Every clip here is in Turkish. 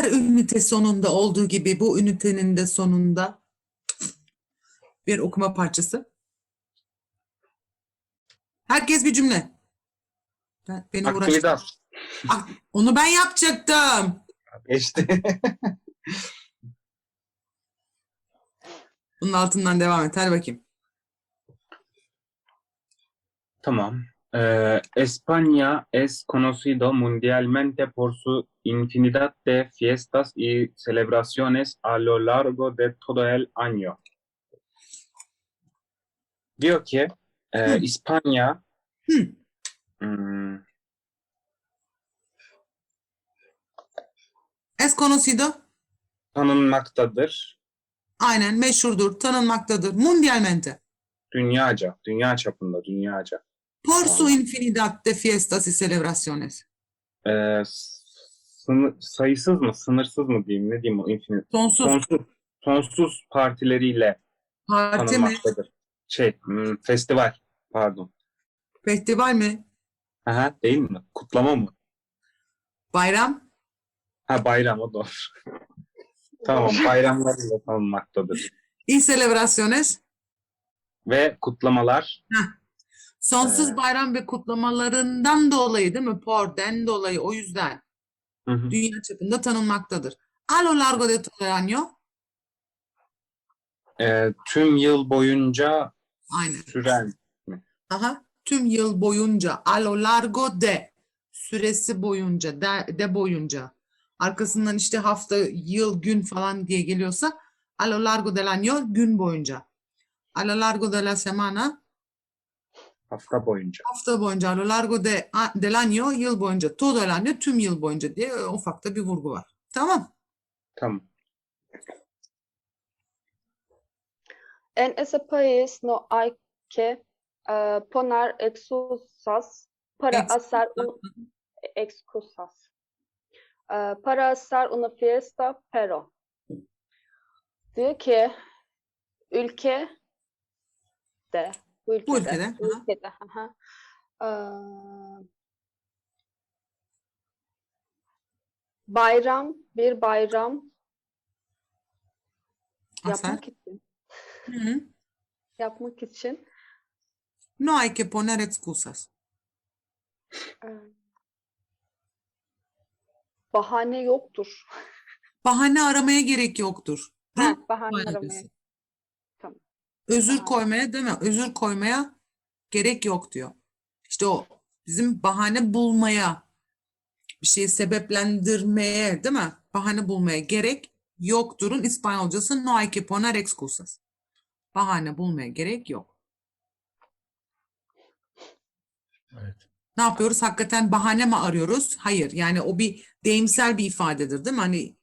Her ünite sonunda olduğu gibi bu ünitenin de sonunda bir okuma parçası. Herkes bir cümle. Ben, beni uğraş. Actividad. Ah, Onu ben yapacaktım. Geçti. Bunun altından devam et. Hadi bakayım. Tamam. Eh, España es conocido mundialmente por su infinidad de fiestas y celebraciones a lo largo de todo el año. Diyor ki eh. İspanya Hı. hmm, Es conocido. tanınmaktadır. Aynen meşhurdur, tanınmaktadır. Mundialmente. Dünyaca, dünya çapında, dünyaca. Por su infinidad de fiestas y celebraciones. Eh, sını- sayısız mı, sınırsız mı diyeyim, ne diyeyim o infinite. Sonsuz. Sonsuz, sonsuz partileriyle Parti mi? tanınmaktadır. Şey, hmm, festival, pardon. Festival mi? Aha, değil mi? Kutlama mı? Bayram? Ha bayram o doğru. tamam, bayramlarıyla tanınmaktadır. Y celebraciones? Ve kutlamalar Sonsuz Ee, bayram ve kutlamalarından dolayı değil mi? Por'den dolayı o yüzden hı hı, dünya çapında tanınmaktadır. A lo largo de todo el año. e, tüm yıl boyunca Aynen. süren Aha. Tüm yıl boyunca a lo largo de süresi boyunca de, de boyunca arkasından işte hafta, yıl, gün falan diye geliyorsa a lo largo del año gün boyunca. A lo largo de la semana hafta boyunca. hafta boyunca a lo largo de a- del año yıl boyunca todo el año tüm yıl boyunca diye ufak da bir vurgu var. Tamam. Tamam. En ese país no hay que eh, poner excusas para Ex- hacer un excusas Eh, para hacer una fiesta, pero diyor ki ülke de bu ülkede, Bu ülkede, aha. ülkede, aha, eee, bayram bir bayram Asel. yapmak için Hı hı. yapmak için No hay que poner excusas. eee, bahane yoktur. Bahane aramaya gerek yoktur. Ha, Bahane aramaya. Özür koymaya değil mi? Özür koymaya gerek yok diyor. İşte o bizim bahane bulmaya, bir şeyi sebeplendirmeye değil mi? Bahane bulmaya gerek yokturun İspanyolcası no hay que poner excusas. Bahane bulmaya gerek yok. Evet. Ne yapıyoruz? Hakikaten bahane mi arıyoruz? Hayır. Yani o bir deyimsel bir ifadedir değil mi? Hani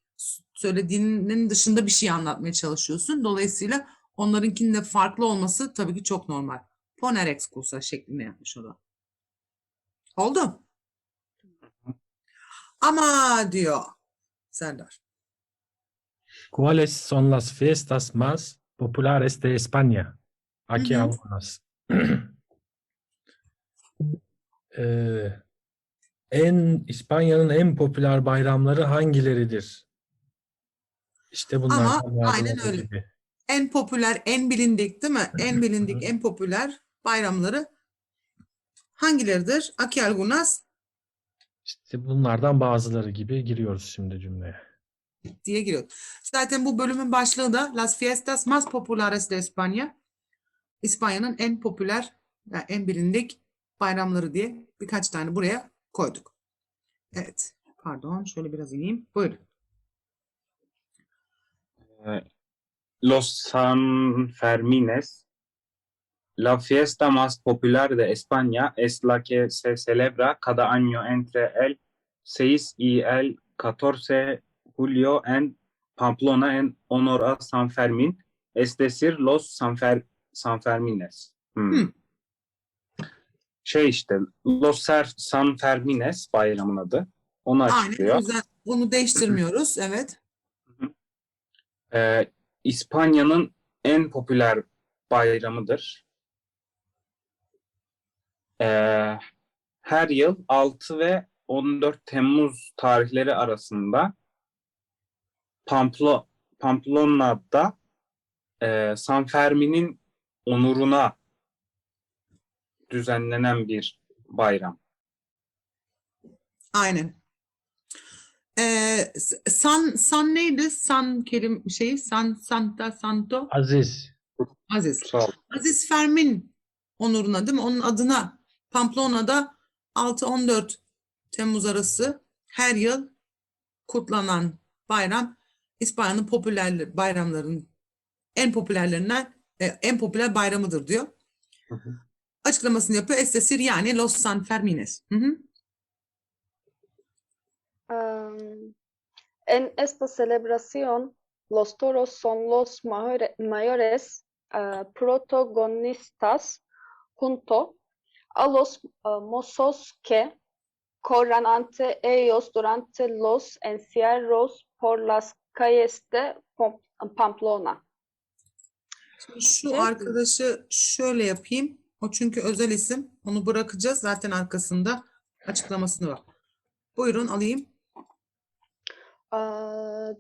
söylediğinin dışında bir şey anlatmaya çalışıyorsun. Dolayısıyla onlarınkinin de farklı olması tabii ki çok normal. Poner excusa şeklinde yapmış o da. Oldu. Ama diyor Serdar. ¿Cuáles son las fiestas más populares de España? Aquí Ujú. algunas. Eee, en İspanya'nın en popüler bayramları hangileridir? İşte bunlardan Aha, aynen öyle. gibi. En popüler, en bilindik değil mi? En bilindik, en popüler bayramları hangileridir? Aquí algunas İşte bunlardan bazıları gibi giriyoruz şimdi cümleye. diye giriyor. Zaten bu bölümün başlığı da Las fiestas más populares de España. İspanya'nın en popüler, yani en bilindik bayramları diye birkaç tane buraya koyduk. Evet. Pardon, şöyle biraz ineyim. Buyurun. Eh, Los Sanfermines. La fiesta más popular de España es la que se celebra cada año entre el 6 y el 14 julio en Pamplona en honor a San Fermín, es decir, los Sanfer Sanfermines. Hmm. Hmm. Şey işte, Los Sanfermines bayramın adı. Onu Aynen. O açıklıyor. yüzden onu değiştirmiyoruz. Evet. Ee, İspanya'nın en popüler bayramıdır. Ee, her yıl 6 ve 14 Temmuz tarihleri arasında Pamplo, Pamplona'da e, San Fermin'in onuruna düzenlenen bir bayram. Aynen. Ee, san san neydi? San kelim şeyi San Santa Santo Aziz. Aziz. Sağ ol. Aziz Fermin onuruna değil mi? Onun adına Pamplona'da 6-14 Temmuz arası her yıl kutlanan bayram İspanya'nın popüler bayramların en popülerlerinden e, en popüler bayramıdır diyor. Hı hı. Açıklamasını yapıyor. Es decir yani Los San Fermines. Hı hı. Em, en esta celebración, los toros son los mayore- mayores eh, protagonistas junto a los eh, mozos que corran ante ellos durante los encierros por las calles de Pamplona. Şu Şey- arkadaşı şöyle yapayım. O çünkü özel isim. Onu bırakacağız. Zaten arkasında açıklamasını var. Buyurun alayım.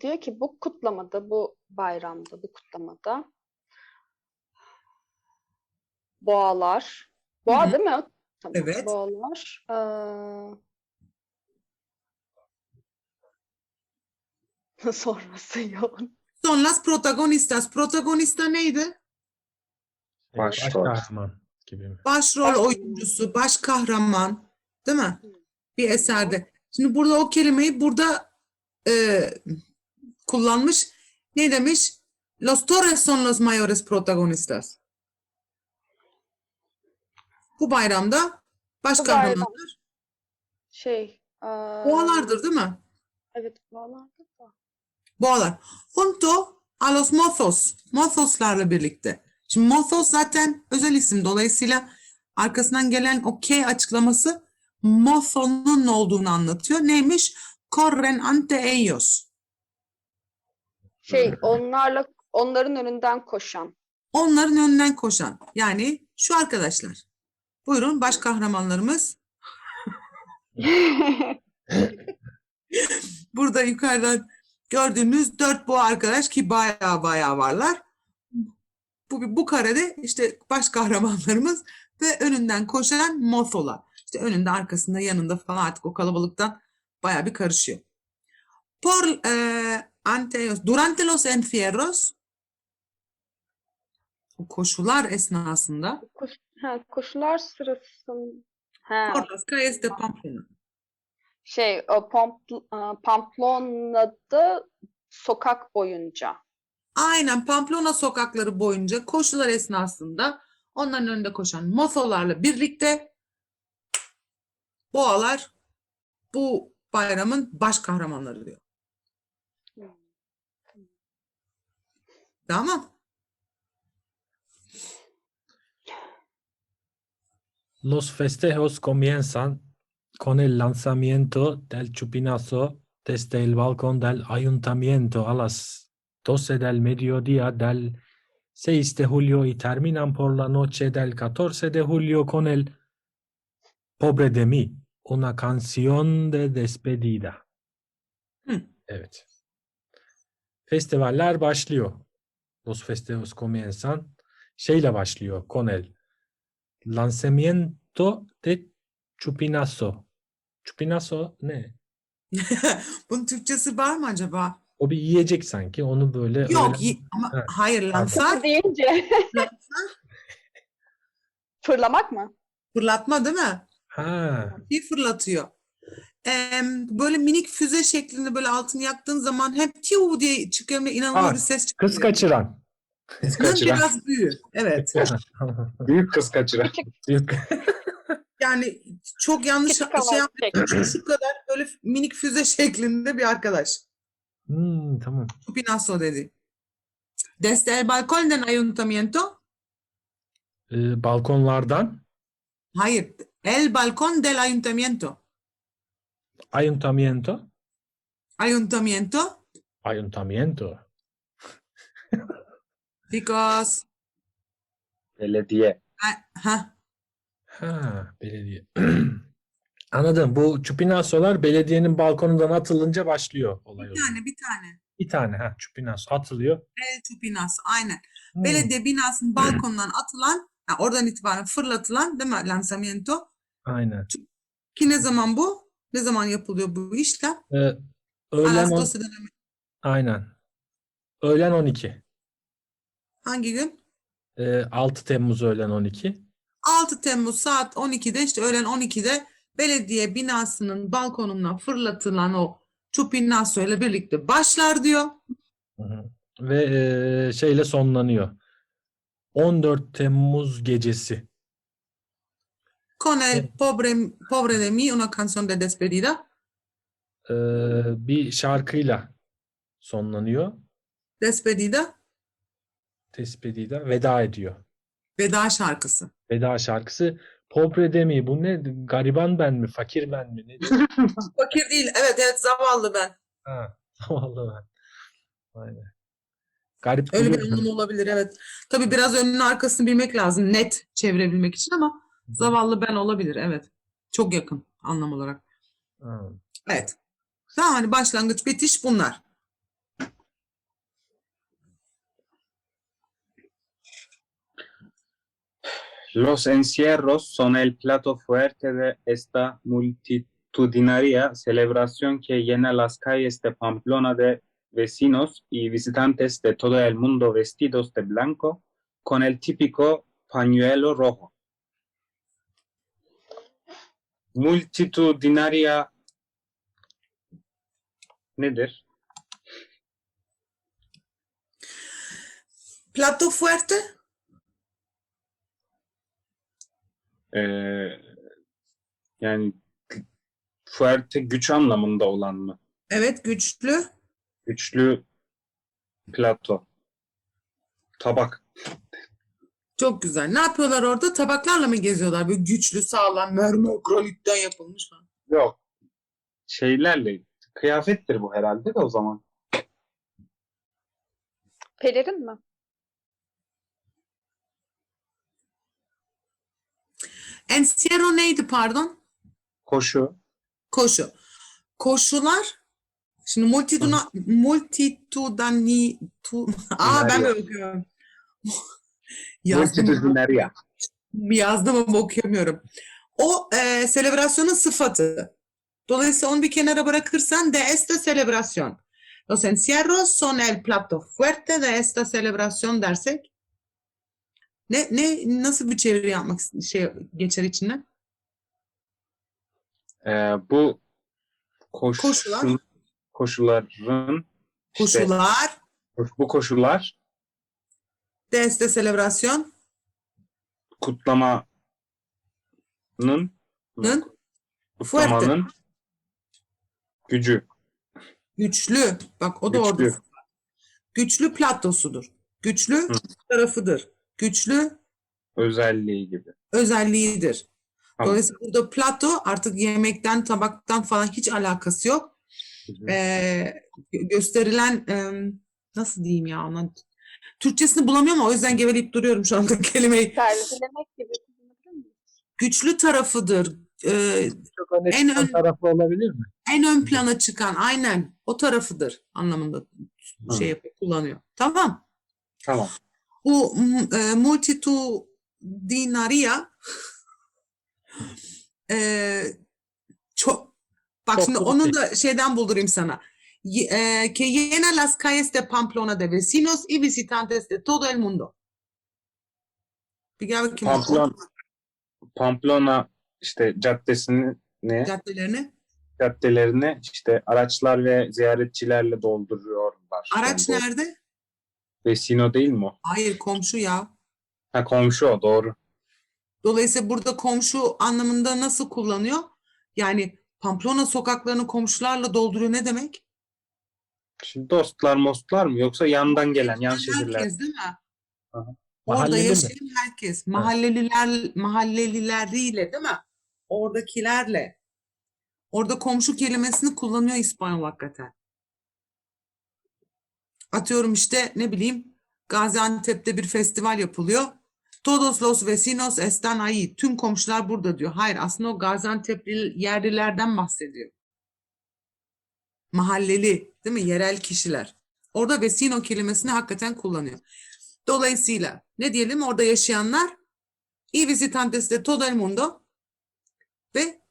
Diyor ki bu kutlamada, bu bayramda, bu kutlamada boğalar, boğa hı. değil mi? Tamam, Evet. boğalar. Ee, sonrası yok. Son las protagonistas. Protagonista neydi? Başrol. Baş kahraman gibi mi? Başrol Baş- oyuncusu, baş kahraman, değil mi? Hı. Bir eserde. Şimdi burada o kelimeyi burada e, kullanmış. Ne demiş? Los Torres son los mayores protagonistas. Bu bayramda baş kahramanlar Şey, ee, boğalardır değil mi? Evet, boğalardır da. Boğalar. Junto a los mozos. Mozoslarla birlikte. Şimdi mozos zaten özel isim. Dolayısıyla arkasından gelen o K açıklaması mozonun ne olduğunu anlatıyor. Neymiş? Corren ante ellos. Şey, onlarla, onların önünden koşan. Onların önünden koşan. Yani şu arkadaşlar. Buyurun baş kahramanlarımız. Burada yukarıdan gördüğünüz dört boğa arkadaş ki bayağı bayağı varlar. Bu, bu karede işte baş kahramanlarımız ve önünden koşan mozolar. İşte önünde arkasında yanında falan artık o kalabalıktan bayağı bir karışıyor. Por eh, ante durante los encierros koşular esnasında Koş, ha, koşular sırasında ha, por las calles de Pamplona. şey o Pampl e, Pamplona'da sokak boyunca. Aynen Pamplona sokakları boyunca koşular esnasında onların önünde koşan mozolarla birlikte boğalar bu bayramın baş kahramanları diyor. Tamam. Los festejos comienzan con el lanzamiento del chupinazo desde el balcón del ayuntamiento a las 12 del mediodía del 6 de julio y terminan por la noche del 14 de julio con el Pobre de mí, una canción de despedida. Hı. Evet. Festivaller başlıyor. Los festejos comienzan. Şeyle başlıyor. Con el lanzamiento de chupinazo. Chupinazo ne? Bunun Türkçesi var mı acaba? O bir yiyecek sanki. Onu böyle Yok öyle- ama Ha. hayır lanzar Kutu deyince fırlamak mı? fırlatma değil mi? Ha, Bir fırlatıyor. Em, böyle minik füze şeklinde böyle altını yaktığın zaman hep tiu diye çıkıyor ve inanılmaz Ha, bir ses çıkıyor. kız kaçıran. Kız kaçıran. biraz büyüğü. Evet. Büyük kız kaçıran. Büyük- Yani çok yanlış Küçük şey havai yapmıyor. fişek. Şu kadar böyle minik füze şeklinde bir arkadaş. Hmm, tamam. Chupinazo dedi. Desde el balcón del ayuntamiento. Ee, balkonlardan Hayır. El balcón del ayuntamiento. ayuntamiento. Ayuntamiento. Ayuntamiento. Because. Belediye. Ha, Ha, belediye. Anladım. Bu chupinazolar belediyenin balkonundan atılınca başlıyor olay. bir tane bir tane. Bir tane ha Chupinazo atılıyor. El Chupinas aynen. Hmm. Belediye binasının balkonundan atılan, ha, oradan itibaren fırlatılan değil mi? Lanzamiento. Aynen. Ki ne zaman bu? Ne zaman yapılıyor bu işlem? Ee, öğlen on- dönemi. aynen. Öğlen 12. Hangi gün? Ee, 6 Temmuz öğlen 12. 6 Temmuz saat 12'de işte öğlen 12'de belediye binasının balkonundan fırlatılan o Chupinazo ile birlikte başlar diyor. Hı hı. Ve e, şeyle sonlanıyor. 14 Temmuz gecesi. Con el pobre, pobre de mí, una canción de despedida. Ee, bir şarkıyla sonlanıyor. Despedida, Despedida veda ediyor. veda şarkısı. Veda şarkısı. Pobre de mi? Bu ne? Gariban ben mi? Fakir ben mi? Ne? Fakir değil, evet evet zavallı ben. Ha, zavallı ben. Aynen. Garip Öyle bir duruyor. anlamı olabilir evet. Tabii biraz önünü arkasını bilmek lazım net çevirebilmek için ama zavallı ben olabilir evet. Çok yakın anlam olarak. Ha. Evet. Tamam hani başlangıç bitiş bunlar. Los encierros son el plato fuerte de esta multitudinaria celebración que llena las calles de Pamplona de vecinos y visitantes de todo el mundo vestidos de blanco con el típico pañuelo rojo. Multitudinaria nedir? Plato fuerte Ee, yani fuerte güç anlamında olan mı? evet güçlü. Güçlü plato. Tabak. Çok güzel. Ne yapıyorlar orada? Tabaklarla mı geziyorlar? Böyle güçlü, sağlam, mermer, granitten yapılmış falan. Yok. Şeylerle. Kıyafettir bu herhalde de o zaman. Pelerin mi? Encierro neydi pardon? Koşu. Koşu. Koşular şimdi multitudina, multitudani tu, Aa ben böyle okuyorum. Yazdım. Multitudinaria. Yazdım ama okuyamıyorum. O e, selebrasyonun sıfatı. Dolayısıyla onu bir kenara bırakırsan de esta celebración. Los encierros son el plato fuerte de esta celebración dersek ne ne nasıl bir çeviri yapmak şey geçer içinden? Ee, bu koşu, Koşular. koşuların işte Koşular bu de esta celebración kutlamanın Nın kutlamanın gücü. güçlü. Bak o da Güçlü. orada. Güçlü platosudur. Güçlü tarafıdır. Güçlü özelliği gibi. özelliğidir. Tamam. Dolayısıyla burada plato artık yemekten, tabaktan falan hiç alakası yok. Hı hı. Ee, gö- gösterilen em, nasıl diyeyim ya ona Türkçesini bulamıyorum ama o yüzden geveleyip duruyorum şu anda kelimeyi. Sergilemek gibi? Güçlü tarafıdır. Ee, Çok öne En ön- tarafı olabilir mi? en ön plana çıkan aynen o tarafıdır anlamında şey yapıyor, kullanıyor. Tamam. Tamam. Bu e, multitudinaria e, çok bak Çok şimdi onu da şeyden buldurayım sana. Y- e, que llena las calles de Pamplona de vecinos y visitantes de todo el mundo. Pamplona, Pamplona işte caddesini ne? Caddelerini. caddelerini işte araçlar ve ziyaretçilerle dolduruyorlar. Araç Yani nerede? Vecino değil mi o? Hayır komşu ya. Ha komşu o doğru. Dolayısıyla burada komşu anlamında nasıl kullanıyor? Yani Pamplona sokaklarını komşularla dolduruyor ne demek? Şimdi dostlar mostlar mı yoksa yandan gelen yan şehirler? Herkes değil mi? Aha. Orada Mahalleli mi? yaşayan herkes. Mahalleliler, mahallelileriyle değil mi? Oradakilerle. Orada komşu kelimesini kullanıyor İspanyol hakikaten. Atıyorum işte ne bileyim Gaziantep'te bir festival yapılıyor. Todos los vecinos están ahí. Tüm komşular burada diyor. Hayır aslında o Gaziantep'li yerlilerden bahsediyor. Mahalleli değil mi? Yerel kişiler. Orada vecino kelimesini hakikaten kullanıyor. Dolayısıyla ne diyelim orada yaşayanlar i visitantes de todo el mundo ve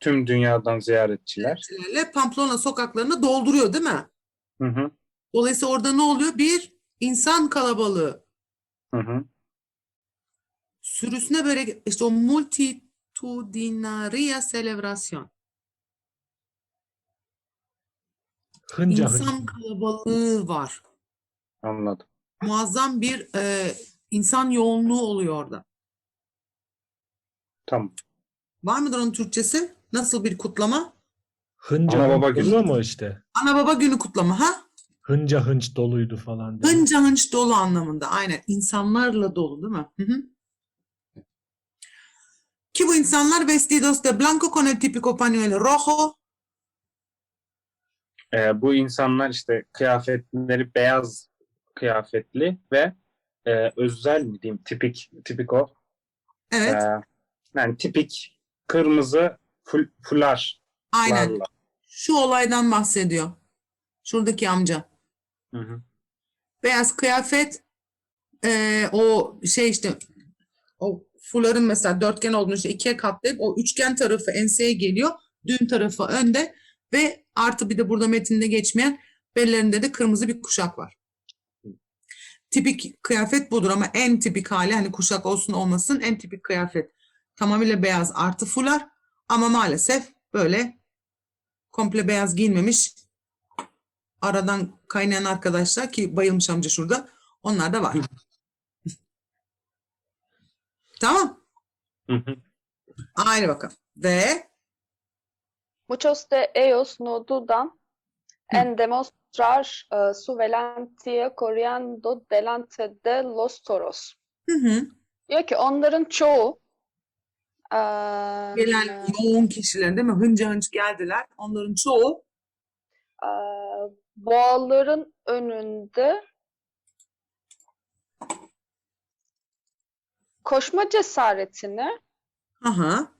Tüm dünyadan ziyaretçiler. ziyaretçilerle Pamplona sokaklarını dolduruyor değil mi? Hı hı. Dolayısıyla orada ne oluyor? Bir insan kalabalığı Hı hı. sürüsüne böyle işte o multitudinaria celebración. Hınca İnsan hınç. kalabalığı var. Anladım. Muazzam bir e, insan yoğunluğu oluyor orada. Tamam. Var mıdır onun Türkçesi? Nasıl bir kutlama? Hınca Ana baba hınç günü. dolu mu işte? Ana baba günü kutlama ha? Hınca hınç doluydu falan. diye. Hınca hınç dolu anlamında. Aynen. İnsanlarla dolu değil mi? Hı hı. Ki bu insanlar vestidos de blanco con el típico pañuelo rojo. Ee, bu insanlar işte kıyafetleri beyaz kıyafetli ve e, özel mi diyeyim tipik tipik o Evet. Ee, yani tipik kırmızı ful, fularlarla. Aynen. Şu olaydan bahsediyor. Şuradaki amca. Hı hı. Beyaz kıyafet eee, o şey işte o fuların mesela dörtgen olduğunu işte ikiye katlayıp o üçgen tarafı enseye geliyor. Düğüm tarafı önde ve artı bir de burada metinde geçmeyen bellerinde de kırmızı bir kuşak var. Tipik kıyafet budur ama en tipik hali hani kuşak olsun olmasın en tipik kıyafet tamamıyla beyaz artı fular ama maalesef böyle komple beyaz giyinmemiş aradan kaynayan arkadaşlar ki bayılmış amca şurada. Onlar da var. Tamam. Aynı bakalım. Ve Muchos de ellos no dudan en demostrar eh, su valentía corriendo delante de los toros. hı hı, Diyor ki onların çoğu eee, gelen yoğun kişiler değil mi? Hınca hınç geldiler. Onların çoğu eee, boğaların önünde koşma cesaretini aha,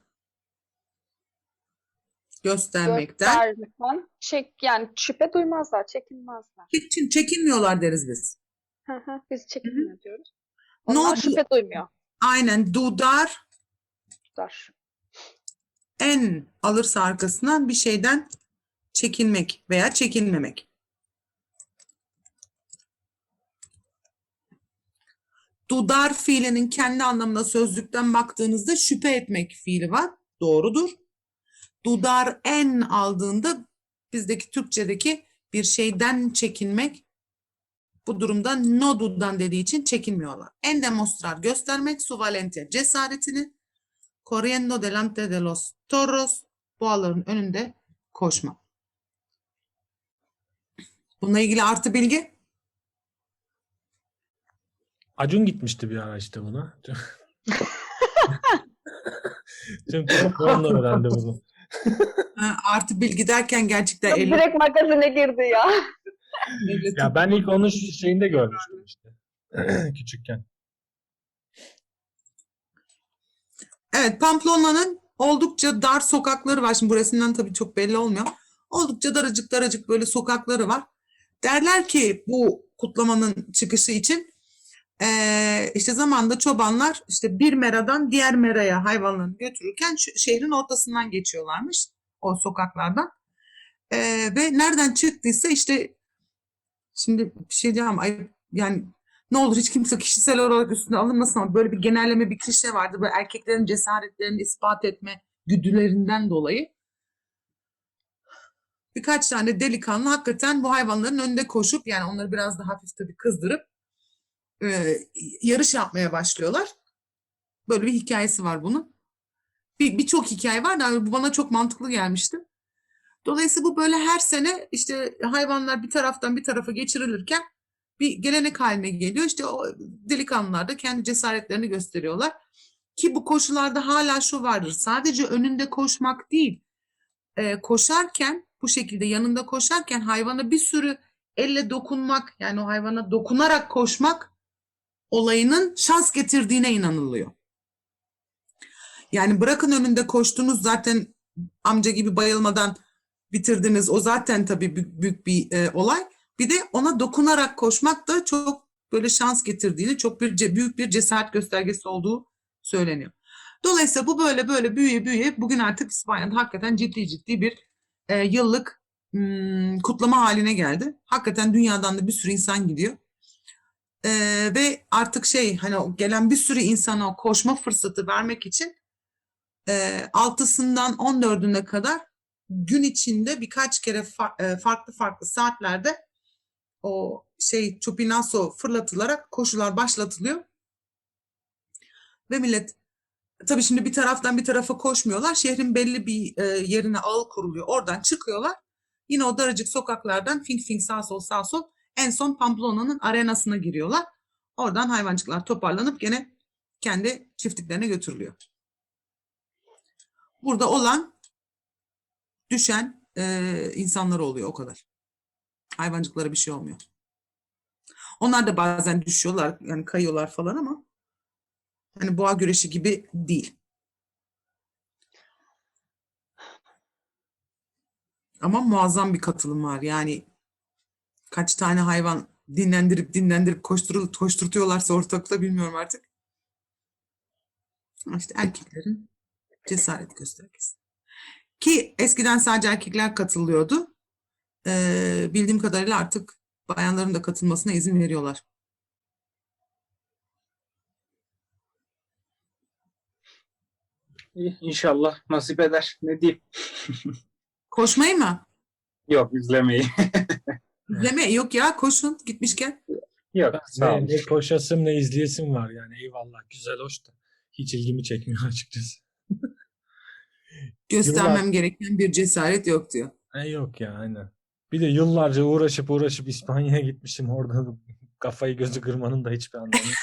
göstermekten göstermekten çek yani şüphe duymazlar, çekinmezler. çekin, çekinmiyorlar deriz biz. Hı hı, Biz çekinmiyor diyoruz. Onlar oldu? şüphe duymuyor. Aynen dudar Der. en alırsa arkasından bir şeyden çekinmek veya çekinmemek. Dudar fiilinin kendi anlamına sözlükten baktığınızda şüphe etmek fiili var. Doğrudur. Dudar en aldığında bizdeki Türkçedeki bir şeyden çekinmek bu durumda no dudan dediği için çekinmiyorlar. En demostrar göstermek, su valente cesaretini, corriendo delante de los toros, boğaların önünde koşma. Bununla ilgili artı bilgi. Acun gitmişti bir ara işte buna. Tüm telefonla öğrendi bunu. Ha, artı bilgi derken gerçekten Yok, elle Direkt magazine girdi ya. elle Ya ben ilk onun şeyinde görmüştüm işte. Küçükken. Evet, Pamplona'nın oldukça dar sokakları var. Şimdi bu resimden tabii çok belli olmuyor. Oldukça daracık daracık böyle sokakları var. Derler ki bu kutlamanın çıkışı için eee, işte zamanında çobanlar işte bir meradan diğer meraya hayvanlarını götürürken şehrin ortasından geçiyorlarmış o sokaklardan. Eee, ve nereden çıktıysa işte şimdi bir şey diyeceğim ay, yani ne olur hiç kimse kişisel olarak üstüne alınmasın ama böyle bir genelleme bir klişe vardı. Böyle erkeklerin cesaretlerini ispat etme güdülerinden dolayı. Birkaç tane delikanlı hakikaten bu hayvanların önünde koşup yani onları biraz da hafif tabii kızdırıp e, yarış yapmaya başlıyorlar. Böyle bir hikayesi var bunun. Bir birçok hikaye var da bu bana çok mantıklı gelmişti. Dolayısıyla bu böyle her sene işte hayvanlar bir taraftan bir tarafa geçirilirken bir gelenek haline geliyor. İşte o delikanlılar da kendi cesaretlerini gösteriyorlar. Ki bu koşularda hala şu vardır. Sadece önünde koşmak değil. e, koşarken bu şekilde yanında koşarken hayvana bir sürü elle dokunmak yani o hayvana dokunarak koşmak olayının şans getirdiğine inanılıyor. Yani bırakın önünde koştunuz zaten amca gibi bayılmadan bitirdiniz. O zaten tabii büyük, büyük bir e, olay. Bir de ona dokunarak koşmak da çok böyle şans getirdiğini, çok bir büyük bir cesaret göstergesi olduğu söyleniyor. Dolayısıyla bu böyle böyle büyüye büyüye bugün artık İspanya'da hakikaten ciddi ciddi bir e, yıllık hmm, kutlama haline geldi. Hakikaten dünyadan da bir sürü insan gidiyor. E, ve artık şey hani gelen bir sürü insana koşma fırsatı vermek için e, 6'sından 14'üne kadar gün içinde birkaç kere fa- e, farklı farklı saatlerde o şey chupinazo fırlatılarak koşular başlatılıyor. Ve millet tabii şimdi bir taraftan bir tarafa koşmuyorlar. Şehrin belli bir e, yerine ağıl kuruluyor. Oradan çıkıyorlar. Yine o daracık sokaklardan fink fink sağ sol sağ sol en son Pamplona'nın arenasına giriyorlar. Oradan hayvancıklar toparlanıp gene kendi çiftliklerine götürülüyor. Burada olan düşen e, insanlar oluyor o kadar. Hayvancıklara bir şey olmuyor. Onlar da bazen düşüyorlar yani kayıyorlar falan ama hani boğa güreşi gibi değil. Ama muazzam bir katılım var. Yani kaç tane hayvan dinlendirip dinlendirip koşturul koşturtuyorlarsa ortalıkta bilmiyorum artık. Ama İşte erkeklerin cesaret göstergesi. Ki eskiden sadece erkekler katılıyordu. Ee, bildiğim kadarıyla artık bayanların da katılmasına izin veriyorlar. İnşallah nasip eder. Ne diyeyim? Koşmayı mı? Yok izlemeyi. İzleme yok ya koşun gitmişken. Yok sağ Ne, olun. ne koşasım ne izleyesim var yani eyvallah güzel hoş da hiç ilgimi çekmiyor açıkçası. Göstermem gereken bir cesaret yok diyor. E yok ya aynen. Bir de yıllarca uğraşıp uğraşıp İspanya'ya gitmişim orada da kafayı gözü kırmanın da hiçbir anlamı yok.